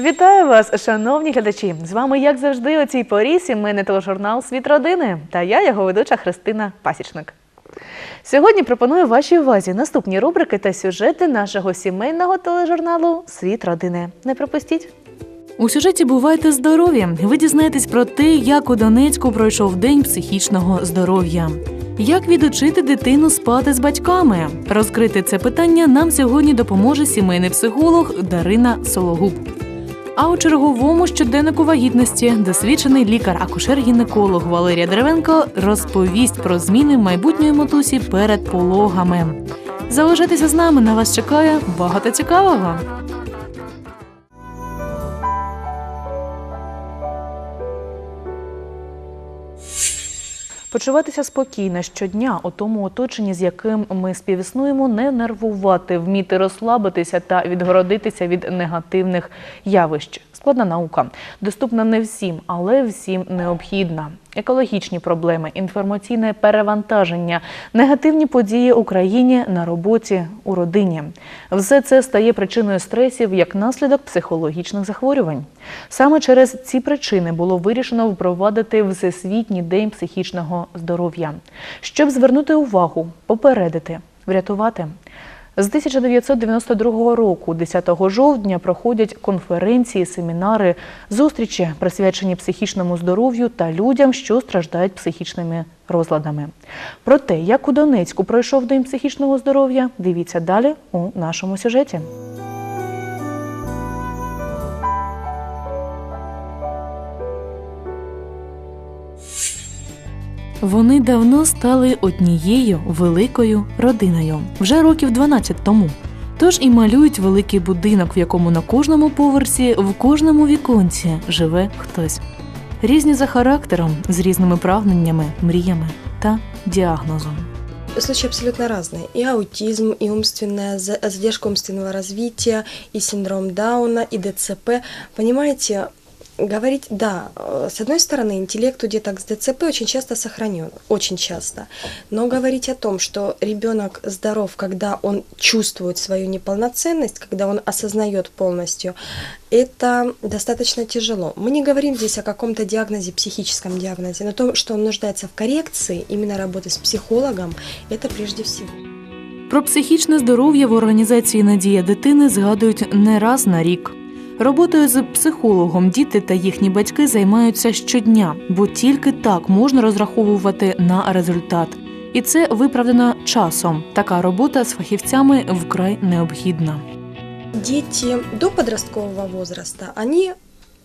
Вітаю вас, шановні глядачі! З вами, як завжди, у цій порі сімейний тележурнал Світ родини та я, його ведуча Христина Пасічник. Сьогодні пропоную вашій увазі наступні рубрики та сюжети нашого сімейного тележурналу Світ родини. Не пропустіть! У сюжеті бувайте здорові. Ви дізнаєтесь про те, як у Донецьку пройшов день психічного здоров'я. Як відучити дитину спати з батьками? Розкрити це питання нам сьогодні допоможе сімейний психолог Дарина Сологуб. А у черговому щоденнику вагітності досвідчений лікар-акушер-гінеколог Валерія Древенко розповість про зміни майбутньої матусі перед пологами. Залишайтеся з нами, на вас чекає багато цікавого. Почуватися спокійно щодня у тому оточенні, з яким ми співіснуємо, не нервувати, вміти розслабитися та відгородитися від негативних явищ. Складна наука, доступна не всім, але всім необхідна. Екологічні проблеми, інформаційне перевантаження, негативні події у країні, на роботі, у родині. Все це стає причиною стресів як наслідок психологічних захворювань. Саме через ці причини було вирішено впровадити Всесвітній день психічного здоров'я, щоб звернути увагу, попередити, врятувати. З 1992 року, 10 жовтня, проходять конференції, семінари, зустрічі, присвячені психічному здоров'ю та людям, що страждають психічними розладами. Про те, як у Донецьку пройшов День психічного здоров'я, дивіться далі у нашому сюжеті. Вони давно стали однією великою родиною вже років 12 тому. Тож і малюють великий будинок, в якому на кожному поверсі, в кожному віконці живе хтось. Різні за характером, з різними прагненнями, мріями та діагнозом. Случаи абсолютно разные. И аутизм, и умственная за- задержка умственного развития, и синдром Дауна, и ДЦП. Понимаете, говорить, да, э, с одной стороны, интеллект у деток с ДЦП очень часто сохранен, очень часто. Но говорить о том, что ребенок здоров, когда он чувствует свою неполноценность, когда он осознает полностью, это достаточно тяжело. Мы не говорим здесь о каком-то диагнозе, психическом диагнозе, но то, что он нуждается в коррекции, именно работы с психологом, это прежде всего. Про психічне здоров'я в організації Надія дитини згадують не раз на рік. Роботою з психологом діти та їхні батьки займаються щодня, бо тільки так можна розраховувати на результат. І це виправдано часом. Така робота з фахівцями вкрай необхідна. Дети до подросткового возраста, они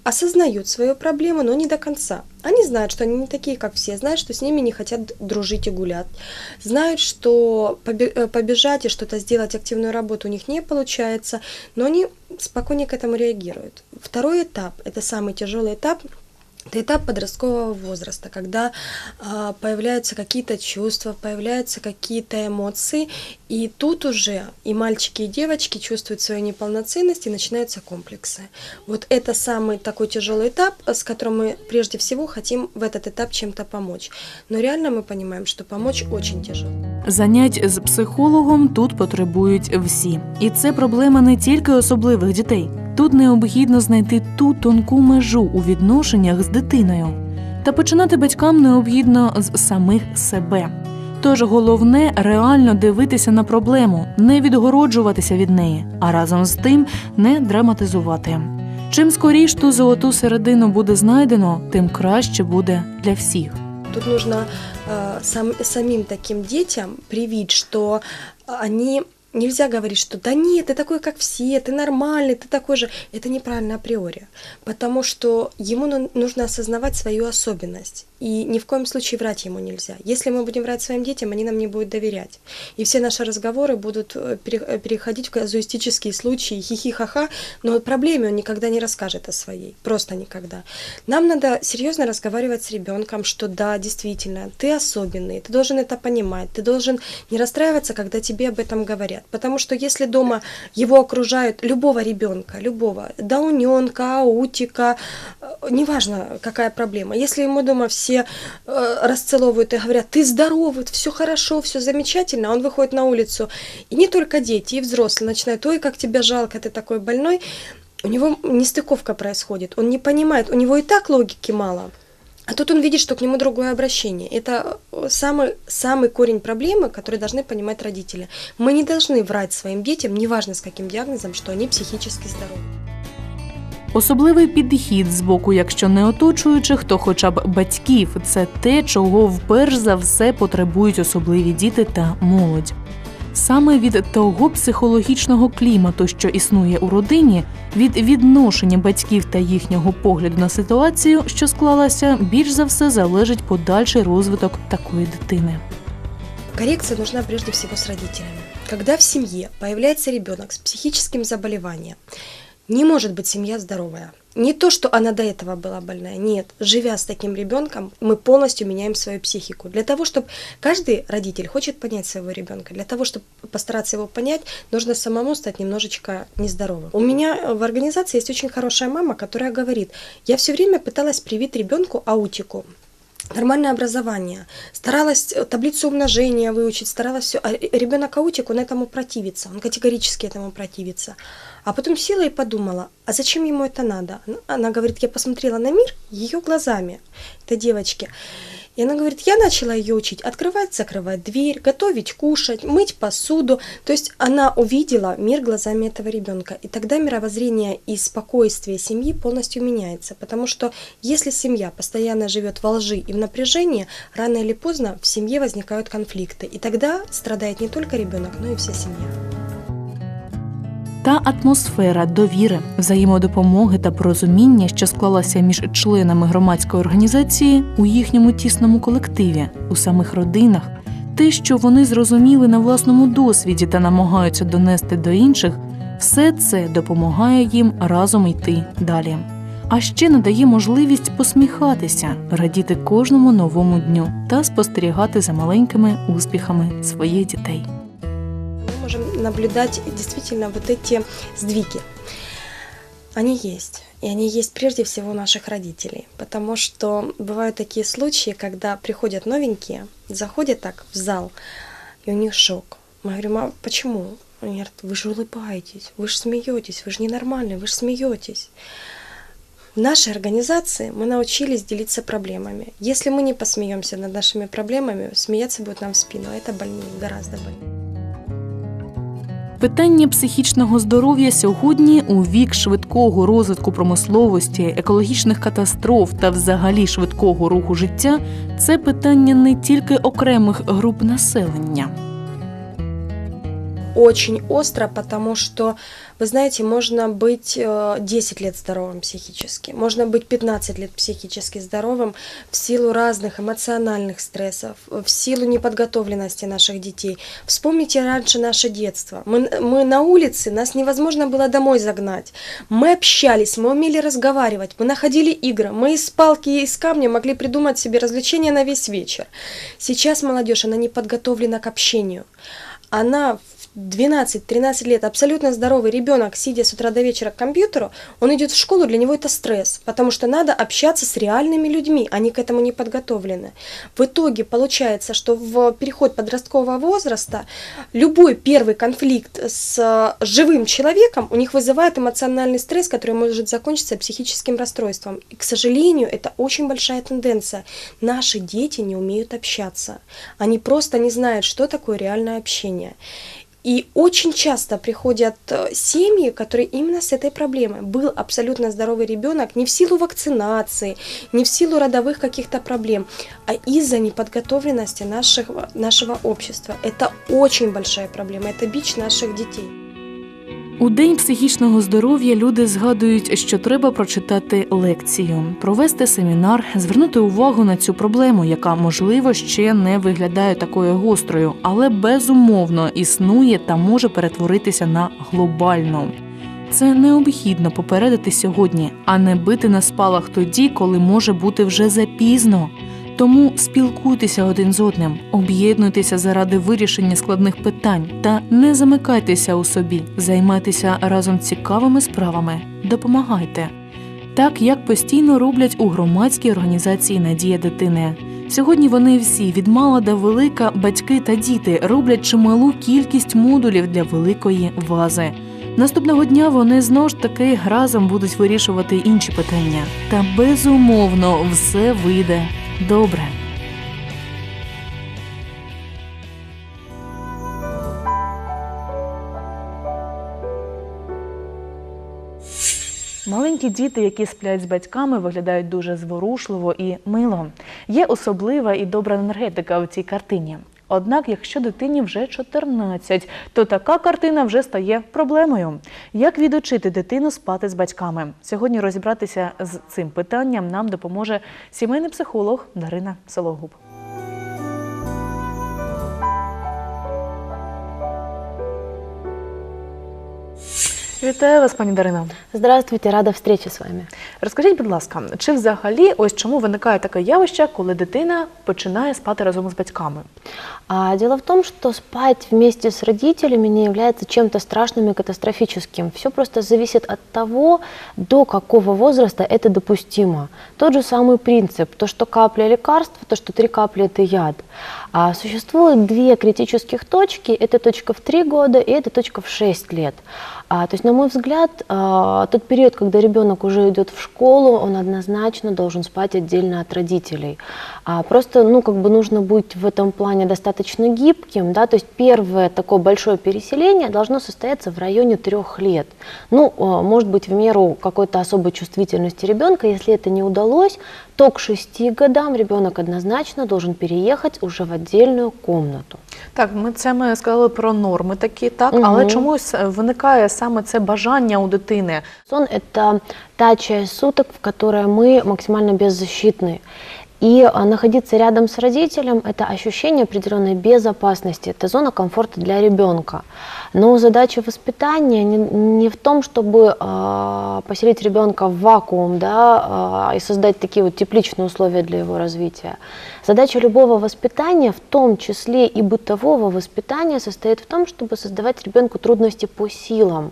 осознают свою проблему, но не до конца. Они знают, что они не такие, как все, знают, что с ними не хотят дружить и гулять, знают, что э, побежать и что-то сделать, активную у них не получается, но они спокойнее к этому реагируют. Второй этап, это самый тяжелый этап, это этап подросткового возраста, когда а, появляются какие-то чувства, появляются какие-то эмоции, и тут уже и мальчики, и девочки чувствуют свою неполноценность, и начинаются комплексы. Вот это самый такой тяжелый этап, с которым мы прежде всего хотим в этот этап чем-то помочь. Но реально мы понимаем, что помочь очень тяжело. Занять з психологом тут потребують всі. І це проблема не тільки особливих дітей. Тут необхідно знайти ту тонку межу у відношеннях з дитиною. Та починати батькам необхідно з самих себе. Тож головне реально дивитися на проблему, не відгороджуватися від неї, а разом з тим не драматизувати. Чим скоріш ту золоту середину буде знайдено, тим краще буде для всіх. Тут нужно э, сам, самим таким детям привить, что они нельзя говорить, что да нет, ты такой, как все, ты нормальный, ты такой же. Это неправильно априори, потому что ему ну- нужно осознавать свою особенность. И ни в коем случае врать ему нельзя. Если мы будем врать своим детям, они нам не будут доверять. И все наши разговоры будут э, э, переходить в казуистические случаи, хихи-ха-ха, но проблеме он никогда не расскажет о своей, просто никогда. Нам надо серьезно разговаривать с ребенком, что да, действительно, ты особенный, ты должен это понимать, ты должен не расстраиваться, когда тебе об этом говорят. Потому что если дома его окружают любого ребенка, любого, дауненка, аутика, э, неважно, какая проблема, если ему дома все э, расцеловывают и говорят, ты здоровый, все хорошо, все замечательно, он выходит на улицу, и не только дети, и взрослые начинают, ой, как тебя жалко, ты такой больной, У него нестыковка происходит, он не понимает, у него и так логики мало. А тут он видит, что к нему другое обращение. Это э, самый, самый корень проблемы, который должны понимать родители. Мы не должны врать своим детям, неважно с каким диагнозом, что они психически здоровы. Особливий підхід з боку, якщо не оточуючих, то хоча б батьків це те, чого вперш за все потребують особливі діти та молодь. Саме від того психологічного клімату, що існує у родині, від відношення батьків та їхнього погляду на ситуацію, що склалася, більш за все залежить подальший розвиток такої дитини. Коррекция нужна прежде всего с родителями. Когда в семье появляется ребенок с психическим заболеванием, не может быть семья здоровая. Не то, что она до этого была больная, нет. Живя с таким ребенком, мы полностью меняем свою психику. Для того, чтобы каждый родитель хочет понять своего ребенка, для того, чтобы постараться его понять, нужно самому стать немножечко нездоровым. У меня в организации есть очень хорошая мама, которая говорит, я все время пыталась привить ребенку аутику, нормальное образование, старалась э, таблицу умножения выучить, старалась все. А ребенок аутик, он этому противится, он категорически этому противится. А потом села и подумала, а зачем ему это надо? Ну, Она говорит, я посмотрела на мир ее глазами, этой девочки. И она говорит, я начала ее учить открывать, закрывать дверь, готовить, кушать, мыть посуду. То есть она увидела мир глазами этого ребенка. И тогда мировоззрение и спокойствие семьи полностью меняется. Потому что если семья постоянно живет во лжи и в напряжении, рано или поздно в семье возникают конфликты. И тогда страдает не только ребенок, но и вся семья. Та атмосфера довіри, взаємодопомоги та порозуміння, що склалася між членами громадської організації у їхньому тісному колективі, у самих родинах, те, що вони зрозуміли на власному досвіді та намагаються донести до інших, все це допомагає їм разом йти далі. А ще надає можливість посміхатися, радіти кожному новому дню та спостерігати за маленькими успіхами своїх дітей. Можем наблюдать действительно вот эти сдвиги. Они есть. И они есть прежде всего у наших родителей. Потому что бывают такие случаи, когда приходят новенькие, заходят так в зал, и у них шок. Мы говорим, а почему? Они говорят, вы же улыбаетесь, вы же смеетесь, вы же ненормальные, вы же смеетесь. В нашей организации мы научились делиться проблемами. Если мы не посмеемся над нашими проблемами, смеяться будет нам в спину, а это больнее, гораздо больнее. Питання психічного здоров'я сьогодні у вік швидкого розвитку промисловості, екологічних катастроф та взагалі швидкого руху життя це питання не тільки окремих груп населення. Очень остро, потому что, вы знаете, можно быть э, 10 лет здоровым психически, можно быть 15 лет психически здоровым в силу разных эмоциональных стрессов, в силу неподготовленности наших детей. Вспомните раньше наше детство. Мы, мы на улице, нас невозможно было домой загнать. Мы общались, мы умели разговаривать, мы находили игры, мы из палки и из камня могли придумать себе развлечения на весь вечер. Сейчас молодежь, она не подготовлена к общению. Она в 12-13 лет абсолютно здоровый ребенок, сидя с утра до вечера к компьютеру, он идет в школу, для него это стресс, потому что надо общаться с реальными людьми, они к этому не подготовлены. В итоге получается, что в переход подросткового возраста любой первый конфликт с э, живым человеком у них вызывает эмоциональный стресс, который может закончиться психическим расстройством. И, к сожалению, это очень большая тенденция. Наши дети не умеют общаться. Они просто не знают, что такое реальное общение. И очень часто приходят э, семьи, которые именно с этой проблемой. Был абсолютно здоровый ребенок не в силу вакцинации, не в силу родовых каких-то проблем, а из-за неподготовленности нашего, нашего общества. Это очень большая проблема, это бич наших детей. У день психічного здоров'я люди згадують, що треба прочитати лекцію, провести семінар, звернути увагу на цю проблему, яка можливо ще не виглядає такою гострою, але безумовно існує та може перетворитися на глобальну. Це необхідно попередити сьогодні, а не бити на спалах тоді, коли може бути вже запізно. Тому спілкуйтеся один з одним, об'єднуйтеся заради вирішення складних питань та не замикайтеся у собі, займайтеся разом цікавими справами, допомагайте. Так як постійно роблять у громадській організації Надія дитини. Сьогодні вони всі від мала до велика, батьки та діти роблять чималу кількість модулів для великої вази. Наступного дня вони знову ж таки разом будуть вирішувати інші питання. Та безумовно все вийде добре. Маленькі діти, які сплять з батьками, виглядають дуже зворушливо і мило. Є особлива і добра енергетика у цій картині. Однак, якщо дитині вже 14, то така картина вже стає проблемою. Як відучити дитину спати з батьками? Сьогодні розібратися з цим питанням нам допоможе сімейний психолог Дарина Сологуб. Вітаю вас, пані Дарина. Здравствуйте, рада встрече с вами. Розкажіть, будь ласка, чи взагалі ось чому виникає таке явище, коли дитина починає спати разом з батьками? А, дело в том, что спать вместе с родителями не является чем-то страшным и катастрофическим. Все просто зависит от того, до какого возраста это допустимо. Тот же самый принцип, то, что капля лекарства, то, что три капли это яд. А существует две критических точки, это точка в 3 года и это точка в 6 лет. А, то есть, на мой взгляд, а, тот период, когда ребенок уже идет в школу, он однозначно должен спать отдельно от родителей. А, просто, ну, как бы нужно быть в этом плане достаточно гибким, да, то есть первое такое большое переселение должно состояться в районе трех лет. Ну, а, может быть, в меру какой-то особой чувствительности ребенка, если это не удалось, то к шести годам ребенок однозначно должен переехать уже в отдельную комнату. Так, ми це ми сказали про норми такі, так, Мгм. але чомусь виникає саме це бажання у дитини. Сон – это та часть суток, в которой мы максимально беззащитны. И а, находиться рядом с родителем – это ощущение определенной безопасности, это зона комфорта для ребенка. Но задача воспитания не, не в том, чтобы а, поселить ребенка в вакуум да, а, и создать такие вот тепличные условия для его развития. Задача любого воспитания, в том числе и бытового воспитания, состоит в том, чтобы создавать ребенку трудности по силам.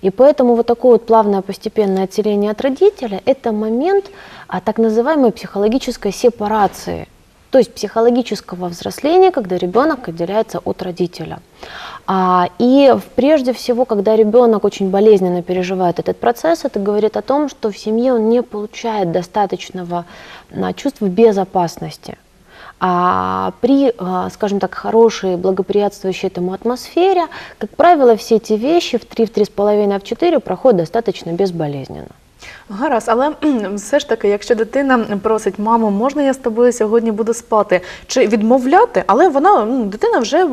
И поэтому вот такое вот плавное постепенное отселение от родителя – это момент а, так называемой психологической сепарации, то есть психологического взросления, когда ребенок отделяется от родителя. А, и прежде всего, когда ребенок очень болезненно переживает этот процесс, это говорит о том, что в семье он не получает достаточного а, чувства безопасности. А при, а, скажем так, хорошей, благоприятствующей этому атмосфере, как правило, все эти вещи в 3, в 3,5, а в 4 проходят достаточно безболезненно. Гаразд, але все ж таки, якщо дитина просить, мамо, можна я з тобою сьогодні буду спати? Чи відмовляти, але вона ну, дитина вже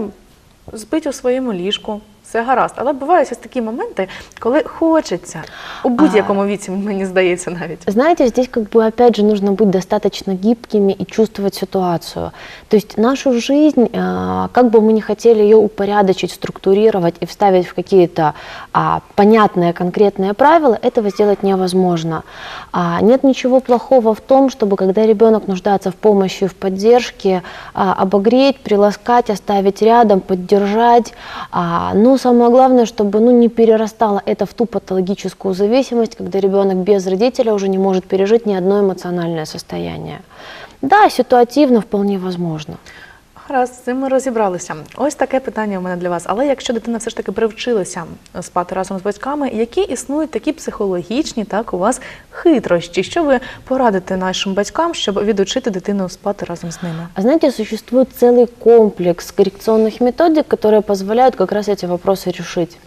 спить у своєму ліжку. Все гаразд. Але бувають ось такі моменти, коли хочеться у будь-якому віці, мені здається, навіть. Знаете, здесь как бы опять же нужно быть достаточно гибкими и чувствовать ситуацию. То есть нашу жизнь, а, как бы мы ни хотели ее упорядочить, структурировать и вставить в какие-то а, понятные, конкретные правила, этого сделать невозможно. А, нет ничего плохого в том, чтобы когда ребенок нуждается в помощи, в поддержке, а, обогреть, приласкать, оставить рядом, поддержать. А, но самое главное, чтобы ну, не перерастало это в ту патологическую зависимость, когда ребенок без родителя уже не может пережить ни одно эмоциональное состояние. Да, ситуативно вполне возможно. Гаразд, з цим ми розібралися. Ось таке питання у мене для вас. Але якщо дитина все ж таки привчилася спати разом з батьками, які існують такі психологічні, так у вас хитрощі, що ви порадите нашим батькам, щоб відучити дитину спати разом з ними? А знаете, существует целый комплекс коррекционных методик, которые позволяют как раз эти вопросы решить.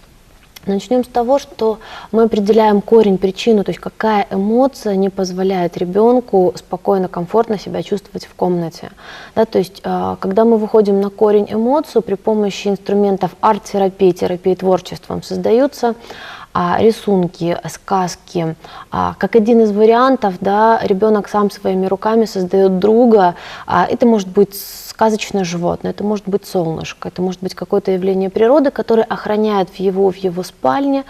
Начнем с того, что мы определяем корень, причину, то есть какая эмоция не позволяет ребенку спокойно, комфортно себя чувствовать в комнате. Да, то есть, э, когда мы выходим на корень эмоцию при помощи инструментов арт-терапии, терапии творчеством, создаются а, рисунки, сказки. А, как один из вариантов, да, ребенок сам своими руками создает друга. А, это может быть сказочное животное, это может быть солнышко, это может быть какое-то явление природы, которое охраняет в его, в его спальне. То